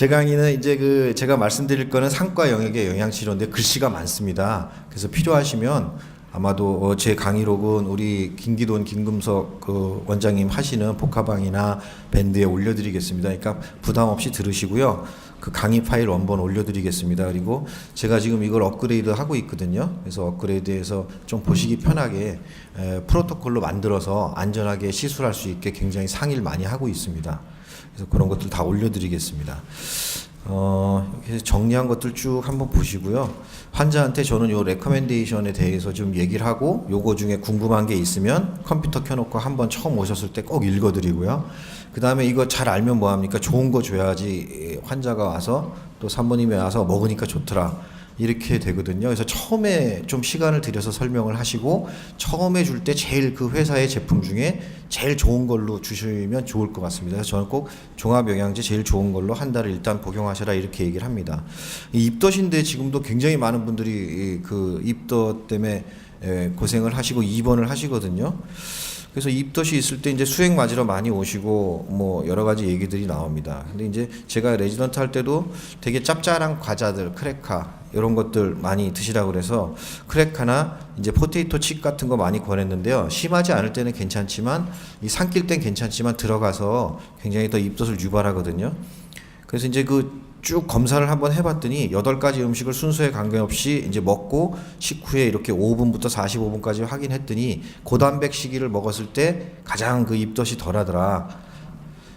제 강의는 이제 그 제가 말씀드릴 거는 상과 영역의 영양 치료인데 글씨가 많습니다. 그래서 필요하시면 아마도 어, 제 강의록은 우리 김기돈 김금석 그 원장님 하시는 복화방이나 밴드에 올려드리겠습니다. 그러니까 부담 없이 들으시고요. 그 강의 파일 원본 올려드리겠습니다. 그리고 제가 지금 이걸 업그레이드 하고 있거든요. 그래서 업그레이드해서 좀 보시기 편하게 에, 프로토콜로 만들어서 안전하게 시술할 수 있게 굉장히 상의를 많이 하고 있습니다. 그래서 그런 것들 다 올려드리겠습니다. 어, 이렇게 정리한 것들 쭉 한번 보시고요. 환자한테 저는 요 레커멘데이션에 대해서 좀 얘기를 하고 요거 중에 궁금한 게 있으면 컴퓨터 켜놓고 한번 처음 오셨을 때 꼭 읽어드리고요. 그 다음에 이거 잘 알면 뭐합니까? 좋은 거 줘야지 환자가 와서 또 산모님이 와서 먹으니까 좋더라. 이렇게 되거든요. 그래서 처음에 좀 시간을 들여서 설명을 하시고 처음에 줄 때 제일 그 회사의 제품 중에 제일 좋은 걸로 주시면 좋을 것 같습니다. 그래서 저는 꼭 종합 영양제 제일 좋은 걸로 한 달을 일단 복용하셔라 이렇게 얘기를 합니다. 이 입덧인데 지금도 굉장히 많은 분들이 이그 입덧 때문에 에, 고생을 하시고 입원을 하시거든요. 그래서 입덧이 있을 때 이제 수액 맞으러 많이 오시고 뭐 여러 가지 얘기들이 나옵니다. 근데 이제 제가 레지던트 할 때도 되게 짭짤한 과자들, 크래카 이런 것들 많이 드시라고 그래서 크래카나 이제 포테이토 칩 같은 거 많이 권했는데요. 심하지 않을 때는 괜찮지만 이 삼킬 땐 괜찮지만 들어가서 굉장히 더 입덧을 유발하거든요. 그래서 이제 그 쭉 검사를 한번 해봤더니 여덟 가지 음식을 순서에 관계없이 이제 먹고 식후에 이렇게 5분부터 45분까지 확인했더니 고단백 시기를 먹었을 때 가장 그 입덧이 덜하더라.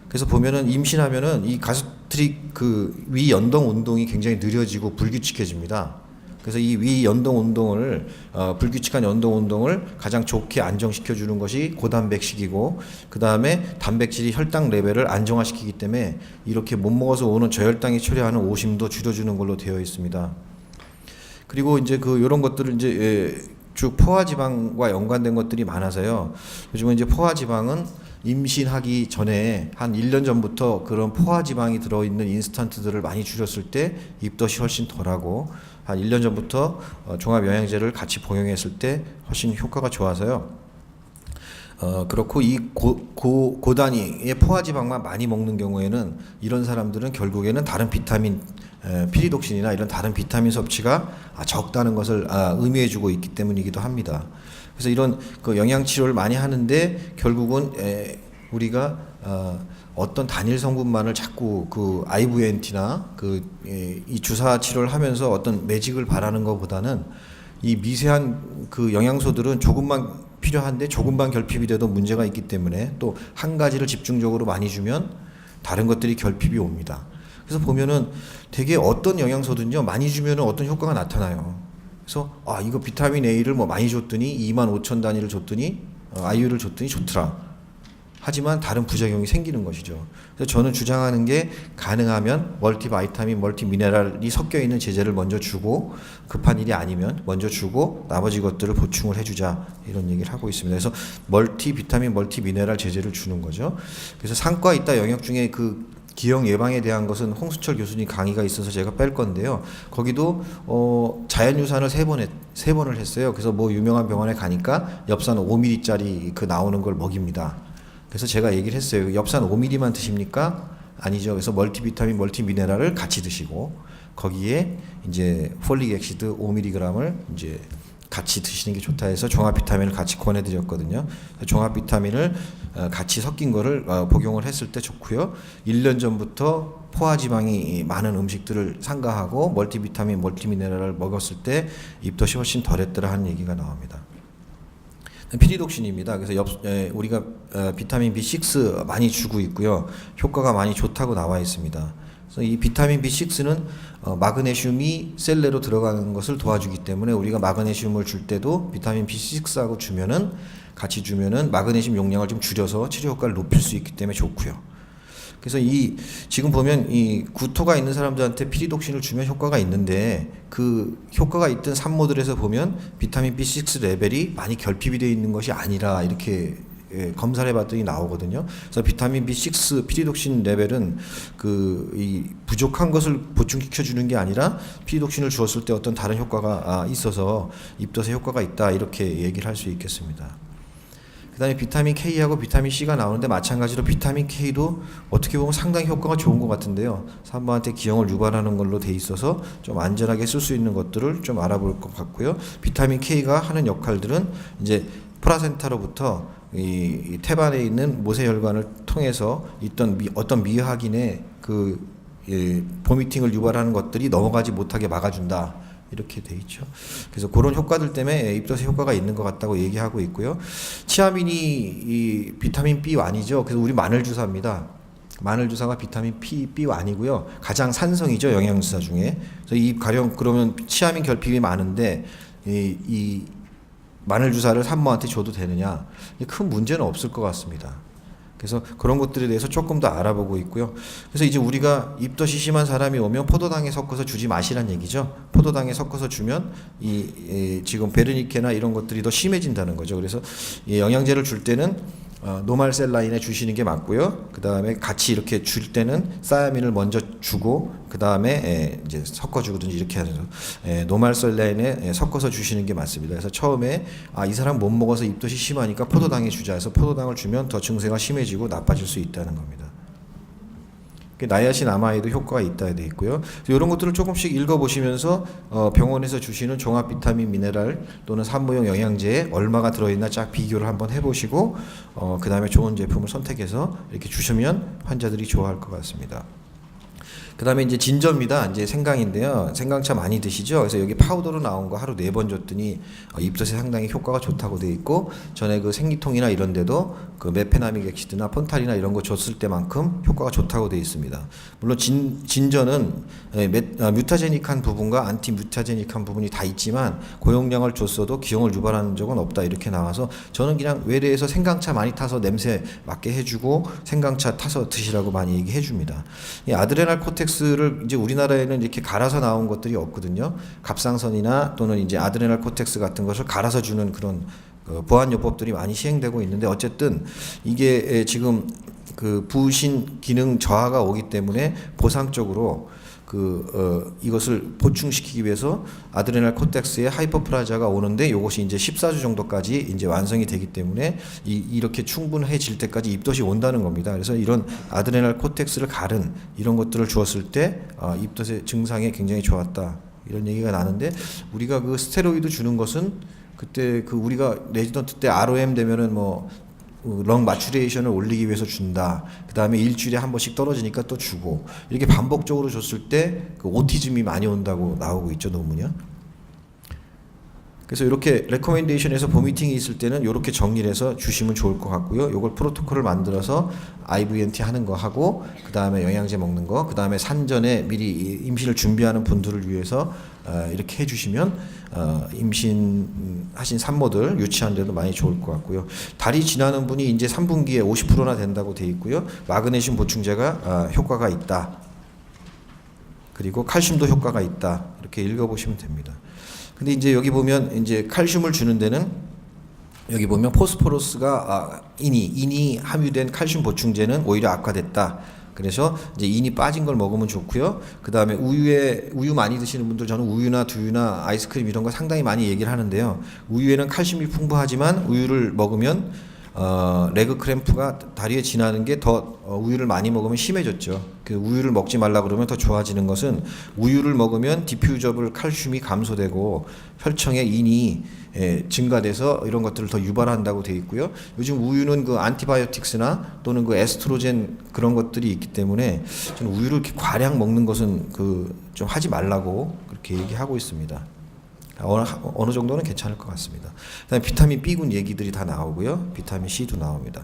그래서 보면은 임신하면은 이 가스트릭 그 위 연동 운동이 굉장히 느려지고 불규칙해집니다. 그래서 이 위 연동 운동을 어, 불규칙한 연동 운동을 가장 좋게 안정시켜 주는 것이 고단백식이고 그 다음에 단백질이 혈당 레벨을 안정화시키기 때문에 이렇게 못 먹어서 오는 저혈당이 초래하는 오심도 줄여주는 걸로 되어 있습니다. 그리고 이제 그 이런 것들을 이제 예, 쭉 포화지방과 연관된 것들이 많아서요. 요즘은 이제 포화지방은 임신하기 전에 한 1년 전부터 그런 포화지방이 들어있는 인스턴트들을 많이 줄였을 때 입덧이 훨씬 덜하고 한 1년 전부터 어, 종합 영양제를 같이 복용했을 때 훨씬 효과가 좋아서요. 어 그렇고 이 고, 고, 고단위의 포화지방만 많이 먹는 경우에는 이런 사람들은 결국에는 다른 비타민 에, 피리독신이나 이런 다른 비타민 섭취가 아, 적다는 것을 아, 의미해주고 있기 때문이기도 합니다. 그래서 이런 그 영양 치료를 많이 하는데 결국은 에, 우리가 어, 어떤 단일 성분만을 자꾸 그 IVNT나 그이 주사 치료를 하면서 어떤 매직을 바라는 것보다는 이 미세한 그 영양소들은 조금만 필요한데 조금만 결핍이 돼도 문제가 있기 때문에 또 한 가지를 집중적으로 많이 주면 다른 것들이 결핍이 옵니다. 그래서 보면은 되게 어떤 영양소든요 많이 주면은 어떤 효과가 나타나요. 그래서 아 이거 비타민 A를 뭐 많이 줬더니 2만 5천 단위를 줬더니 어, 아이유를 줬더니 좋더라. 하지만 다른 부작용이 생기는 것이죠. 그래서 저는 주장하는 게 가능하면 멀티 바이타민, 멀티 미네랄이 섞여 있는 제제를 먼저 주고 급한 일이 아니면 먼저 주고 나머지 것들을 보충을 해주자 이런 얘기를 하고 있습니다. 그래서 멀티 비타민, 멀티 미네랄 제제를 주는 거죠. 그래서 상과 있다 영역 중에 그 기형 예방에 대한 것은 홍수철 교수님 강의가 있어서 제가 뺄 건데요. 거기도 어 자연유산을 세번 했, 세 번을 했어요. 그래서 뭐 유명한 병원에 가니까 엽산 5ml짜리 그 나오는 걸 먹입니다. 그래서 제가 얘기를 했어요. 엽산 5ml만 드십니까? 아니죠. 그래서 멀티비타민, 멀티미네랄을 같이 드시고 거기에 이제 폴릭 액시드 5mg을 이제 같이 드시는 게 좋다 해서 종합 비타민을 같이 권해 드렸거든요. 종합 비타민을 어, 같이 섞인 거를 어, 복용을 했을 때 좋고요. 1년 전부터 포화 지방이 많은 음식들을 삼가하고 멀티비타민, 멀티미네랄을 먹었을 때 입덧이 훨씬 덜했더라 하는 얘기가 나옵니다. 피리독신입니다. 그래서 엽, 에, 우리가 어, 비타민 B6 많이 주고 있고요. 효과가 많이 좋다고 나와 있습니다. 그래서 이 비타민 B6는 어, 마그네슘이 셀 내로 들어가는 것을 도와주기 때문에 우리가 마그네슘을 줄 때도 비타민 B6하고 주면은 같이 주면은 마그네슘 용량을 좀 줄여서 치료 효과를 높일 수 있기 때문에 좋고요. 그래서 이 지금 보면 이 구토가 있는 사람들한테 피리독신을 주면 효과가 있는데 그 효과가 있던 산모들에서 보면 비타민 B6 레벨이 많이 결핍이 되어 있는 것이 아니라 이렇게 예, 검사를 해봤더니 나오거든요. 그래서 비타민 B6 피리독신 레벨은 그 이 부족한 것을 보충시켜 주는 게 아니라 피리독신을 주었을 때 어떤 다른 효과가 아, 있어서 입덧에 효과가 있다 이렇게 얘기를 할 수 있겠습니다. 그 다음에 비타민 K하고 비타민 C가 나오는데 마찬가지로 비타민 K도 어떻게 보면 상당히 효과가 좋은 것 같은데요. 산모한테 기형을 유발하는 걸로 돼 있어서 좀 안전하게 쓸 수 있는 것들을 좀 알아볼 것 같고요. 비타민 K가 하는 역할들은 이제 플라센타로부터 이, 이 태반에 있는 모세혈관을 통해서 있던 미, 어떤 미확인의 그 예, 보미팅을 유발하는 것들이 넘어가지 못하게 막아준다. 이렇게 돼 있죠. 그래서 그런 효과들 때문에 입덧에 효과가 있는 것 같다고 얘기하고 있고요. 치아민이 이 비타민 B1이죠. 그래서 우리 마늘 주사입니다. 마늘 주사가 비타민 P, B1이고요. 가장 산성이죠 영양 주사 중에. 그래서 이 가령 그러면 치아민 결핍이 많은데 이, 이 마늘 주사를 산모한테 줘도 되느냐? 큰 문제는 없을 것 같습니다. 그래서 그런 것들에 대해서 조금 더 알아보고 있고요. 그래서 이제 우리가 입덧이 심한 사람이 오면 포도당에 섞어서 주지 마시란 얘기죠. 포도당에 섞어서 주면 이, 이 지금 베르니케나 이런 것들이 더 심해진다는 거죠. 그래서 이 영양제를 줄 때는 어, 노말셀 라인에 주시는 게 맞고요. 그 다음에 같이 이렇게 줄 때는 사야민을 먼저 주고 그 다음에 이제 섞어주든지 이렇게 해서 에, 노말셀 라인에 에, 섞어서 주시는 게 맞습니다. 그래서 처음에 아 이 사람 못 먹어서 입덧이 심하니까 포도당에 주자 해서 포도당을 주면 더 증세가 심해지고 나빠질 수 있다는 겁니다. 그 나야신 아마에도 효과가 있다 돼 있고요. 이런 것들을 조금씩 읽어보시면서 어, 병원에서 주시는 종합 비타민 미네랄 또는 산모용 영양제에 얼마가 들어있나 쫙 비교를 한번 해보시고 어, 그 다음에 좋은 제품을 선택해서 이렇게 주시면 환자들이 좋아할 것 같습니다. 그 다음에 이제 진저입니다. 이제 생강인데요. 생강차 많이 드시죠? 그래서 여기 파우더로 나온 거 하루 네 번 줬더니 어, 입덧에 상당히 효과가 좋다고 돼 있고 전에 그 생리통이나 이런 데도 그 메페나믹 엑시드나 폰탈이나 이런 거 줬을 때만큼 효과가 좋다고 돼 있습니다. 물론 진, 진저는 예, 메, 아, 뮤타제닉한 부분과 안티 뮤타제닉한 부분이 다 있지만 고용량을 줬어도 기형을 유발하는 적은 없다 이렇게 나와서 저는 그냥 외래에서 생강차 많이 타서 냄새 맡게 해주고 생강차 타서 드시라고 많이 얘기해 줍니다. 이 아드레날 코텍 스를 이제 우리나라에는 이렇게 갈아서 나온 것들이 없거든요. 갑상선이나 또는 이제 아드레날 코텍스 같은 것을 갈아서 주는 그런 그 보안 요법들이 많이 시행되고 있는데 어쨌든 이게 지금 그 부신 기능 저하가 오기 때문에 보상적으로 그 어, 이것을 보충시키기 위해서 아드레날 코텍스에 하이퍼플라자가 오는데 이것이 이제 14주 정도까지 이제 완성이 되기 때문에 이, 이렇게 충분해질 때까지 입덧이 온다는 겁니다. 그래서 이런 아드레날 코텍스를 가른 이런 것들을 주었을 때 어, 입덧의 증상에 굉장히 좋았다 이런 얘기가 나는데 우리가 그 스테로이드 주는 것은 그때 그 우리가 레지던트 때 ROM 되면은 뭐 렁 마추레이션을 올리기 위해서 준다. 그 다음에 일주일에 한 번씩 떨어지니까 또 주고 이렇게 반복적으로 줬을 때 그 오티즘이 많이 온다고 나오고 있죠 논문이요. 그래서 이렇게 레코멘데이션에서 보미팅이 있을 때는 이렇게 정리를 해서 주시면 좋을 것 같고요. 이걸 프로토콜을 만들어서 IVNT 하는 거 하고 그 다음에 영양제 먹는 거, 그 다음에 산전에 미리 이 임신을 준비하는 분들을 위해서 어, 이렇게 해주시면 어, 임신하신 산모들 유치하는데도 많이 좋을 것 같고요. 달이 지나는 분이 이제 3분기에 50%나 된다고 돼 있고요. 마그네슘 보충제가 어, 효과가 있다. 그리고 칼슘도 효과가 있다. 이렇게 읽어보시면 됩니다. 근데 이제 여기 보면 이제 칼슘을 주는 데는 여기 보면 포스포러스가 아, 인이 인이 함유된 칼슘 보충제는 오히려 악화됐다. 그래서 이제 인이 빠진 걸 먹으면 좋고요. 그 다음에 우유에 우유 많이 드시는 분들 저는 우유나 두유나 아이스크림 이런 거 상당히 많이 얘기를 하는데요. 우유에는 칼슘이 풍부하지만 우유를 먹으면 어, 레그 크램프가 다리에 지나는 게더 어, 우유를 많이 먹으면 심해졌죠. 그 우유를 먹지 말라 그러면 더 좋아지는 것은 우유를 먹으면 디퓨저블 칼슘이 감소되고 혈청의 인이 예, 증가돼서 이런 것들을 더 유발한다고 돼 있고요. 요즘 우유는 그 안티바이오틱스나 또는 그 에스트로겐 그런 것들이 있기 때문에 저는 우유를 이렇게 과량 먹는 것은 그 좀 하지 말라고 그렇게 얘기하고 있습니다. 어느, 정도는 괜찮을 것 같습니다. 그다음에 비타민 B군 얘기들이 다 나오고요. 비타민 C도 나옵니다.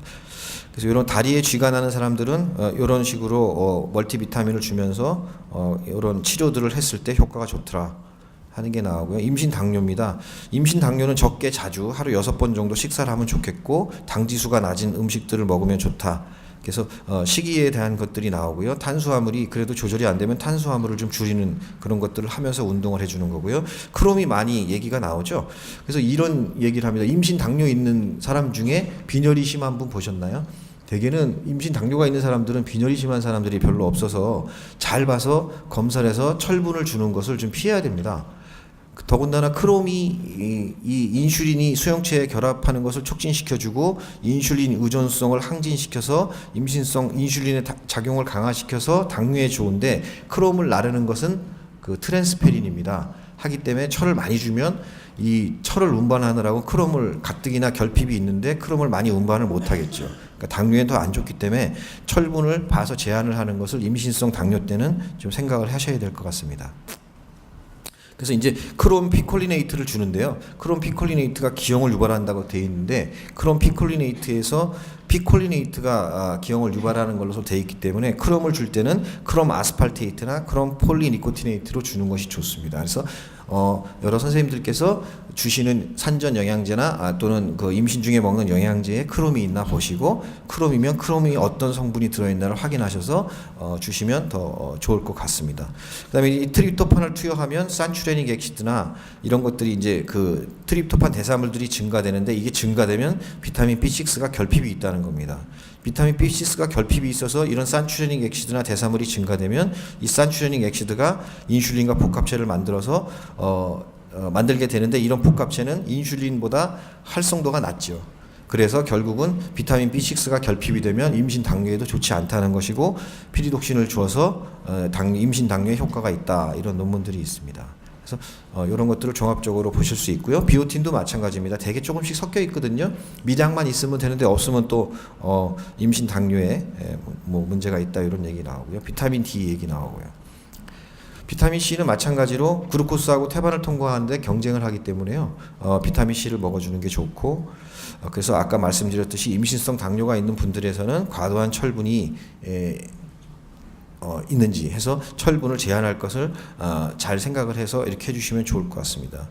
그래서 이런 다리에 쥐가 나는 사람들은 어, 이런 식으로 어, 멀티비타민을 주면서 어, 이런 치료들을 했을 때 효과가 좋더라. 하는 게 나오고요. 임신 당뇨입니다. 임신 당뇨는 적게 자주 하루 여섯 번 정도 식사를 하면 좋겠고 당지수가 낮은 음식들을 먹으면 좋다. 그래서 어, 식이에 대한 것들이 나오고요. 탄수화물이 그래도 조절이 안 되면 탄수화물을 좀 줄이는 그런 것들을 하면서 운동을 해주는 거고요. 크롬이 많이 얘기가 나오죠. 그래서 이런 얘기를 합니다. 임신 당뇨 있는 사람 중에 빈혈이 심한 분 보셨나요? 대개는 임신 당뇨가 있는 사람들은 빈혈이 심한 사람들이 별로 없어서 잘 봐서 검사를 해서 철분을 주는 것을 좀 피해야 됩니다. 더군다나 크롬이 이, 이 인슐린이 수용체에 결합하는 것을 촉진시켜주고 인슐린 의존성을 항진시켜서 임신성 인슐린의 다- 작용을 강화시켜서 당뇨에 좋은데 크롬을 나르는 것은 그 트랜스페린입니다. 하기 때문에 철을 많이 주면 이 철을 운반하느라고 크롬을 가뜩이나 결핍이 있는데 크롬을 많이 운반을 못 하겠죠. 그러니까 당뇨에 더 안 좋기 때문에 철분을 봐서 제한을 하는 것을 임신성 당뇨 때는 좀 생각을 하셔야 될 것 같습니다. 그래서 이제 크롬 피콜리네이트를 주는데요. 크롬 피콜리네이트가 기형을 유발한다고 되어 있는데 크롬 피콜리네이트에서 피콜리네이트가 아, 기형을 유발하는 걸로 되어 있기 때문에 크롬을 줄 때는 크롬 아스팔테이트나 크롬 폴리니코티네이트로 주는 것이 좋습니다. 그래서 어, 여러 선생님들께서 주시는 산전 영양제나 아, 또는 그 임신 중에 먹는 영양제에 크롬이 있나 보시고 크롬이면 크롬이 어떤 성분이 들어있나를 확인하셔서 어, 주시면 더 어, 좋을 것 같습니다. 그다음에 이 트립토판을 투여하면 산츄레닉 액시드나 이런 것들이 이제 그 트립토판 대사물들이 증가되는데 이게 증가되면 비타민 B6가 결핍이 있다는 겁니다. 비타민 B6가 결핍이 있어서 이런 산츄레닉 액시드나 대사물이 증가되면 이 산츄레닉 액시드가 인슐린과 복합체를 만들어서 어, 어, 만들게 되는데 이런 복합체는 인슐린보다 활성도가 낮죠. 그래서 결국은 비타민 B6가 결핍이 되면 임신 당뇨에도 좋지 않다는 것이고 피리독신을 주어서 어, 당, 임신 당뇨에 효과가 있다 이런 논문들이 있습니다. 그래서 어, 이런 것들을 종합적으로 보실 수 있고요. 비오틴도 마찬가지입니다. 되게 조금씩 섞여 있거든요. 미량만 있으면 되는데 없으면 또 어, 임신 당뇨에 에, 뭐 문제가 있다 이런 얘기 나오고요. 비타민 D 얘기 나오고요. 비타민 C는 마찬가지로 글루코스하고 태반을 통과하는데 경쟁을 하기 때문에요. 어, 비타민 C를 먹어주는 게 좋고 어, 그래서 아까 말씀드렸듯이 임신성 당뇨가 있는 분들에서는 과도한 철분이 에, 어, 있는지 해서 철분을 제한할 것을 어, 잘 생각을 해서 이렇게 해주시면 좋을 것 같습니다.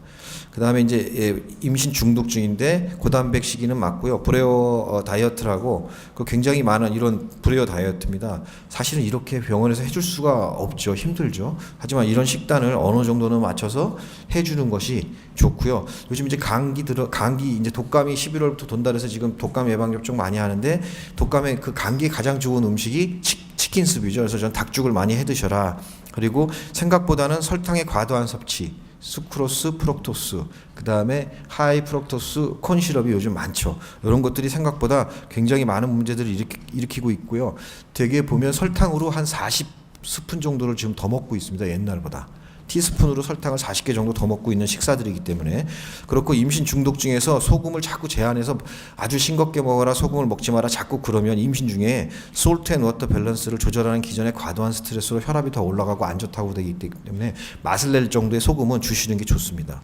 그 다음에 이제 예, 임신 중독증인데 고단백 시기는 맞고요. 브레오 어, 다이어트라고 그 굉장히 많은 이런 브레오 다이어트입니다. 사실은 이렇게 병원에서 해줄 수가 없죠. 힘들죠. 하지만 이런 식단을 어느 정도는 맞춰서 해주는 것이 좋고요. 요즘 이제 감기 들어 감기 이제 독감이 11월부터 돈다 그래서 지금 독감 예방 접종 많이 하는데 독감에 그 감기에 가장 좋은 음식이 치, 치킨 수비죠. 그래서 전 닭죽을 많이 해 드셔라. 그리고 생각보다는 설탕의 과도한 섭취, 수크로스, 프록토스, 그 다음에 하이 프록토스 콘 시럽이 요즘 많죠. 이런 것들이 생각보다 굉장히 많은 문제들을 일으키, 일으키고 있고요. 되게 보면 설탕으로 한 40 스푼 정도를 지금 더 먹고 있습니다. 옛날보다. 티스푼으로 설탕을 40개 정도 더 먹고 있는 식사들이기 때문에 그렇고 임신 중독증에서 소금을 자꾸 제한해서 아주 싱겁게 먹어라 소금을 먹지 마라 자꾸 그러면 임신 중에 솔트 앤 워터 밸런스를 조절하는 기전에 과도한 스트레스로 혈압이 더 올라가고 안 좋다고 되기 때문에 맛을 낼 정도의 소금은 주시는 게 좋습니다.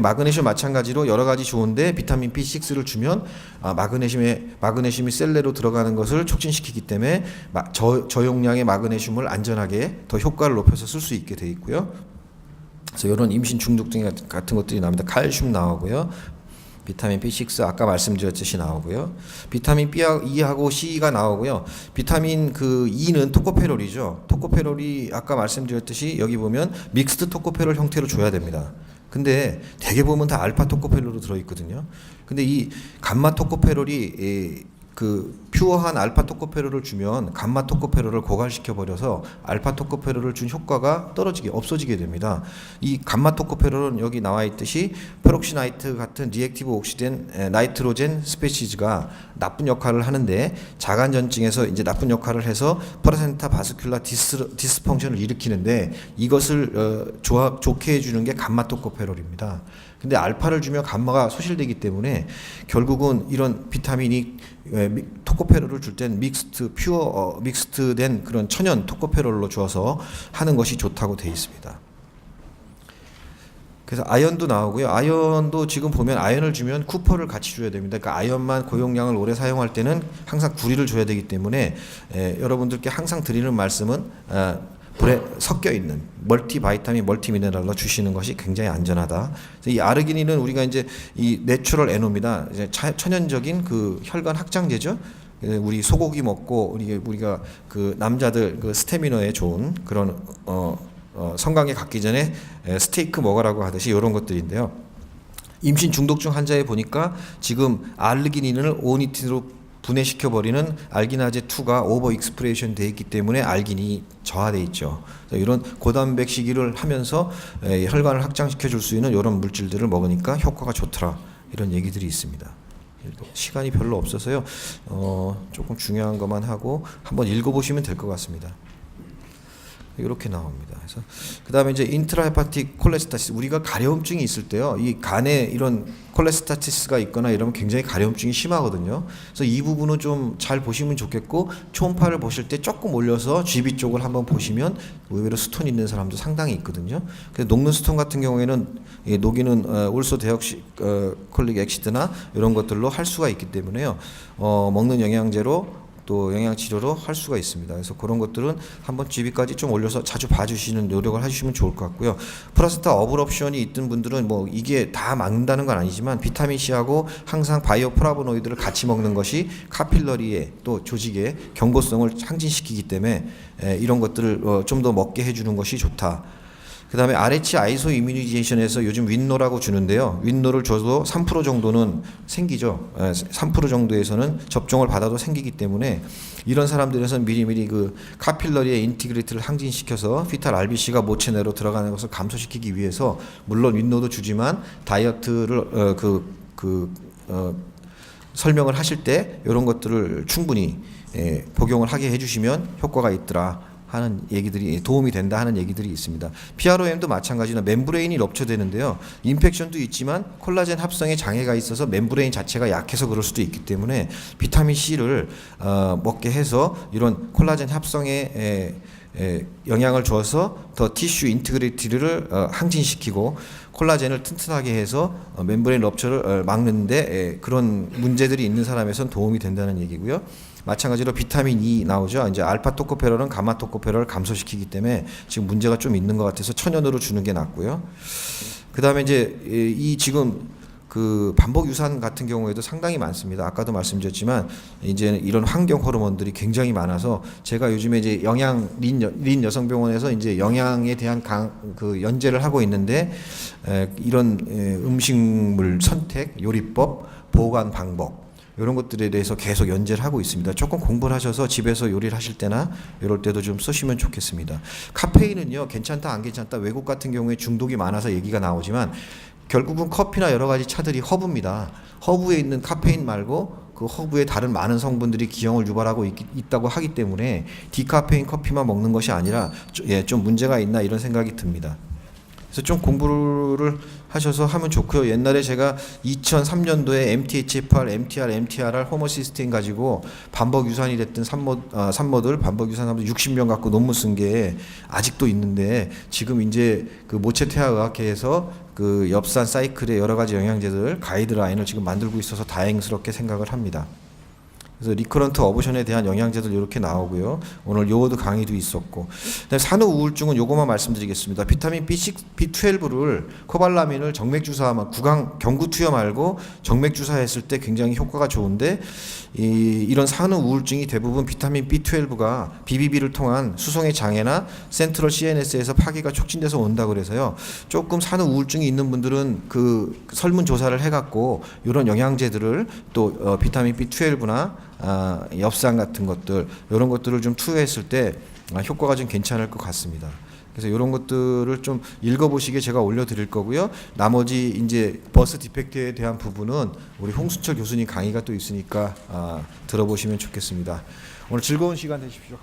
마그네슘 마찬가지로 여러 가지 좋은데 비타민 B6를 주면 아, 마그네슘에 마그네슘이 셀레로 들어가는 것을 촉진시키기 때문에 마- 저, 저용량의 마그네슘을 안전하게 더 효과를 높여서 쓸 수 있게 돼 있고요. 그래서 이런 임신 중독증 같은- 같은 것들이 나옵니다. 칼슘 나오고요. 비타민 B6 아까 말씀드렸듯이 나오고요. 비타민 B하고 C가 나오고요. 비타민 그 E는 토코페롤이죠. 토코페롤이 아까 말씀드렸듯이 여기 보면 믹스드 토코페롤 형태로 줘야 됩니다. 근데 대개 보면 다 알파 토코페롤로 들어 있거든요. 근데 이 감마 토코페롤이 이 그 퓨어한 알파 토코페롤을 주면 감마 토코페롤을 고갈시켜 버려서 알파 토코페롤을 준 효과가 떨어지게 없어지게 됩니다. 이 감마 토코페롤은 여기 나와 있듯이 페록시나이트 같은 리액티브 옥시덴 에, 나이트로젠 스페시즈가 나쁜 역할을 하는데 자간전증에서 이제 나쁜 역할을 해서 퍼센타 바스큘라 디스 디스펑션을 일으키는데 이것을 어, 좋아 좋게 해주는 게 감마 토코페롤입니다. 근데 알파를 주면 감마가 소실되기 때문에 결국은 이런 비타민이 에, 미- 토코페롤을 줄 땐 믹스트 퓨어 어, 믹스트된 그런 천연 토코페롤로 주어서 하는 것이 좋다고 돼 있습니다. 그래서 아연도 나오고요. 아연도 지금 보면 아연을 주면 쿠퍼를 같이 줘야 됩니다. 그러니까 아연만 고용량을 오래 사용할 때는 항상 구리를 줘야 되기 때문에 에, 여러분들께 항상 드리는 말씀은 아, 불에 섞여 있는 멀티 바이타민, 멀티 미네랄로 주시는 것이 굉장히 안전하다. 이 아르기닌은 우리가 이제 이 내추럴 에노입니다. 이제 차- 천연적인 그 혈관 확장제죠. 예, 우리 소고기 먹고 우리 우리가 그 남자들 그 스태미너에 좋은 그런 어, 어 성관계 갖기 전에 에, 스테이크 먹으라고 하듯이 이런 것들인데요. 임신 중독증 환자에 보니까 지금 알르기닌을 오니틴으로 분해시켜 버리는 알기나제 2가 오버 익스프레이션 돼 있기 때문에 알긴이 저하돼 있죠. 이런 고단백 시기를 하면서 에, 혈관을 확장시켜 줄 수 있는 이런 물질들을 먹으니까 효과가 좋더라. 이런 얘기들이 있습니다. 시간이 별로 없어서요. 어, 조금 중요한 것만 하고 한번 읽어보시면 될 것 같습니다. 이렇게 나옵니다. 그래서 그다음에 이제 인트라헤파틱 콜레스타시스 우리가 가려움증이 있을 때요. 이 간에 이런 콜레스타시스가 있거나 이러면 굉장히 가려움증이 심하거든요. 그래서 이 부분은 좀 잘 보시면 좋겠고 초음파를 보실 때 조금 올려서 GB 쪽을 한번 보시면 의외로 스톤 있는 사람도 상당히 있거든요. 그래서 녹는 스톤 같은 경우에는 이 녹이는 어, 올소 대역시 어, 콜릭 엑시드나 이런 것들로 할 수가 있기 때문에요. 어, 먹는 영양제로 또 영양 치료로 할 수가 있습니다. 그래서 그런 것들은 한번 GB까지 좀 올려서 자주 봐주시는 노력을 해주시면 좋을 것 같고요. 플라스타 어브럽션이 있던 분들은 뭐 이게 다 막는다는 건 아니지만 비타민 C하고 항상 바이오 플라보노이드를 같이 먹는 것이 카필러리의 또 조직의 경고성을 상진시키기 때문에 에, 이런 것들을 어, 좀더 먹게 해주는 것이 좋다. 그 다음에 RH 아이소 이뮤니제이션에서 요즘 윈노라고 주는데요. 윈노를 줘도 3% 정도는 생기죠. 예, 3% 정도에서는 접종을 받아도 생기기 때문에 이런 사람들에서는 미리미리 그 카필러리의 인티그리티를 항진시켜서 피탈 RBC가 모체 내로 들어가는 것을 감소시키기 위해서 물론 윈노도 주지만 다이어트를 어, 그, 그, 어, 설명을 하실 때 이런 것들을 충분히 예, 복용을 하게 해주시면 효과가 있더라. 하는 얘기들이 도움이 된다 하는 얘기들이 있습니다. PROM도 마찬가지로 멤브레인이 럽쳐되는데요. 인펙션도 있지만 콜라겐 합성에 장애가 있어서 멤브레인 자체가 약해서 그럴 수도 있기 때문에 비타민 C를 어, 먹게 해서 이런 콜라겐 합성에 에, 에, 영향을 줘서 더 티슈 인티그리티를 어, 항진시키고 콜라겐을 튼튼하게 해서 어, 멤브레인 럽처를 어, 막는데 에, 그런 문제들이 있는 사람에선 도움이 된다는 얘기고요. 마찬가지로 비타민 E 나오죠. 이제 알파 토코페롤은 가마 토코페롤을 감소시키기 때문에 지금 문제가 좀 있는 것 같아서 천연으로 주는 게 낫고요. 그다음에 이제 이이 지금 그 반복 유산 같은 경우에도 상당히 많습니다. 아까도 말씀드렸지만 이제 이런 환경 호르몬들이 굉장히 많아서 제가 요즘에 이제 영양 린, 여- 린 여성병원에서 이제 영양에 대한 강, 그 연재를 하고 있는데 에, 이런 에, 음식물 선택, 요리법, 보관 방법 이런 것들에 대해서 계속 연재를 하고 있습니다. 조금 공부를 하셔서 집에서 요리를 하실 때나 이럴 때도 좀 쓰시면 좋겠습니다. 카페인은요, 괜찮다, 안 괜찮다, 외국 같은 경우에 중독이 많아서 얘기가 나오지만 결국은 커피나 여러 가지 차들이 허브입니다. 허브에 있는 카페인 말고 그 허브에 다른 많은 성분들이 기형을 유발하고 있, 다고 하기 때문에 디카페인 커피만 먹는 것이 아니라 좀- 예, 좀 문제가 있나 이런 생각이 듭니다. 그래서 좀 공부를 하셔서 하면 좋고요. 옛날에 제가 2003년도에 MTHFR, MTR, MTRR 호모시스테인 가지고 반복 유산이 됐던 산모 아, 산모들 반복 유산 하면 60명 갖고 논문 쓴 게 아직도 있는데 지금 이제 그 모체 태아의학회에서 그 엽산 사이클의 여러 가지 영양제들 가이드라인을 지금 만들고 있어서 다행스럽게 생각을 합니다. 그래서 리커런트 어보션에 대한 영양제들 이렇게 나오고요. 오늘 요오드 강의도 있었고. 산후 우울증은 요거만 말씀드리겠습니다. 비타민 B6, B12를 코발라민을 정맥 주사하면 구강 경구 투여 말고 정맥 주사했을 때 굉장히 효과가 좋은데 이, 이런 산후 우울증이 대부분 비타민 B12가 BBB를 통한 수송의 장애나 센트럴 CNS에서 파괴가 촉진돼서 온다 그래서요. 조금 산후 우울증이 있는 분들은 그 설문 조사를 해 갖고 이런 영양제들을 또 어, 비타민 B12나 아, 엽산 같은 것들 이런 것들을 좀 투여했을 때 아, 효과가 좀 괜찮을 것 같습니다. 그래서 이런 것들을 좀 읽어보시게 제가 올려드릴 거고요. 나머지 이제 버스 디펙트에 대한 부분은 우리 홍순철 교수님 강의가 또 있으니까 아, 들어보시면 좋겠습니다. 오늘 즐거운 시간 되십시오.